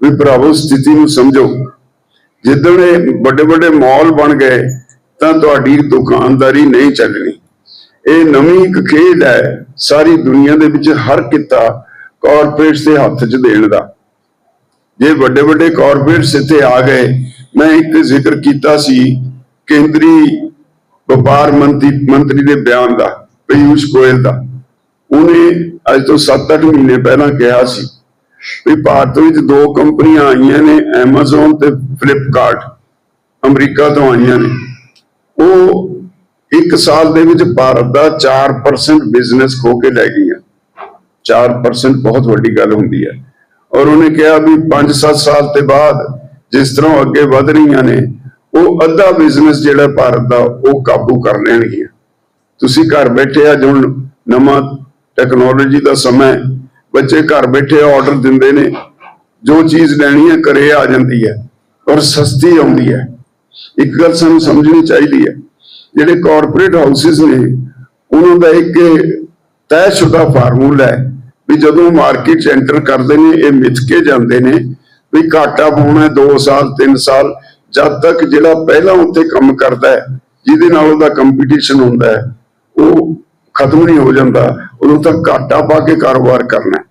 ਵੀ ਭਰਾਵੋ, ਸਥਿਤੀ ਨੂੰ ਸਮਝੋ। ਜਿੱਦਣ ਇਹ ਵੱਡੇ ਵੱਡੇ ਮਾਲ ਬਣ ਗਏ, ਤਾਂ ਤੁਹਾਡੀ ਦੁਕਾਨਦਾਰੀ ਨਹੀਂ ਚੱਲਣੀ। ਇਹ ਨਵੀਂ ਇੱਕ ਖੇਡ ਹੈ ਸਾਰੀ ਦੁਨੀਆ ਦੇ ਵਿੱਚ ਹਰ ਕਿੱਤਾ ਕਾਰਪੋਰੇਟਸ ਦੇ ਹੱਥ 'ਚ ਦੇਣ ਦਾ। ਜੇ ਵੱਡੇ ਵੱਡੇ ਕਾਰਪੋਰੇਟਸ ਇੱਥੇ ਆ ਗਏ, ਮੈਂ ਇੱਕ ਜ਼ਿਕਰ ਕੀਤਾ ਸੀ ਕੇਂਦਰੀ ਵਪਾਰ ਮੰਤਰੀ ਮੰਤਰੀ ਦੇ ਬਿਆਨ ਦਾ, ਪਿਊਸ਼ ਗੋਇਲ ਦਾ। ਉਹਨੇ ਅੱਜ ਤੋਂ 7-8 ਮਹੀਨੇ ਪਹਿਲਾਂ ਕਿਹਾ ਸੀ ਵੀ ਭਾਰਤ ਵਿੱਚ ਦੋ ਕੰਪਨੀਆਂ ਆਈਆਂ ਨੇ, Amazon ਤੇ Flipkart, ਅਮਰੀਕਾ ਤੋਂ ਆਈਆਂ ਨੇ। ਉਹ ਇੱਕ ਸਾਲ ਦੇ ਵਿੱਚ ਭਾਰਤ ਦਾ 4% ਬਿਜ਼ਨਸ ਖੋ ਕੇ ਲੈ ਗਈਆਂ। 4% ਬਹੁਤ ਵੱਡੀ ਗੱਲ ਹੁੰਦੀ ਹੈ। ਔਰ ਉਹਨੇ ਕਿਹਾ ਵੀ 5-7 ਸਾਲ ਤੇ ਬਾਅਦ ਜਿਸ ਤਰ੍ਹਾਂ ਅੱਗੇ ਵਧ ਰਹੀਆਂ ਨੇ, ਉਹ ਅੱਧਾ ਬਿਜ਼ਨਸ ਜਿਹੜਾ ਭਾਰਤ ਦਾ, ਉਹ ਕਾਬੂ ਕਰ ਲੈਣਗੀਆਂ। ਤੁਸੀਂ ਘਰ ਬੈਠੇ ਅੱਜ ਹੁਣ ਨਵਾਂ ਟੈਕਨੋਲੋਜੀ ਦਾ ਸਮਾਂ ਬੱਚੇ ਘਰ ਬੈਠੇ ਆਰਡਰ ਦਿੰਦੇ ਨੇ, ਜੋ ਚੀਜ਼ ਲੈਣੀ ਹੈ ਘਰੇ ਆ ਜਾਂਦੀ ਹੈ ਔਰ ਸਸਤੀ ਆਉਂਦੀ ਹੈ। ਇੱਕ ਗੱਲ ਸਾਨੂੰ ਸਮਝਣੀ ਚਾਹੀਦੀ ਹੈ, ਜਿਹੜੇ ਕਾਰਪੋਰੇਟ ਹਾਊਸਿਸ ਨੇ, ਉਹਨਾਂ ਦਾ ਇੱਕ ਤੈਅਸ਼ੁਦਾ ਫਾਰਮੂਲਾ ਹੈ ਵੀ ਜਦੋਂ ਮਾਰਕੀਟ 'ਚ ਐਂਟਰ ਕਰਦੇ ਨੇ, ਇਹ ਮਿਥ ਕੇ ਜਾਂਦੇ ਨੇ ਵੀ ਘਾਟਾ ਪਾਉਣਾ 2 ਸਾਲ 3 ਸਾਲ, ਜਦ ਤੱਕ ਜਿਹੜਾ ਪਹਿਲਾਂ ਉੱਥੇ ਕੰਮ ਕਰਦਾ ਹੈ, ਜਿਹਦੇ ਨਾਲ ਉਹਦਾ ਕੰਪੀਟੀਸ਼ਨ ਹੁੰਦਾ ਹੈ, ਉਹ ਖਤਮ ਨਹੀਂ ਹੋ ਜਾਂਦਾ, ਉਦੋਂ ਤੱਕ ਘਾਟਾ ਪਾ ਕੇ ਕਾਰੋਬਾਰ ਕਰਨਾ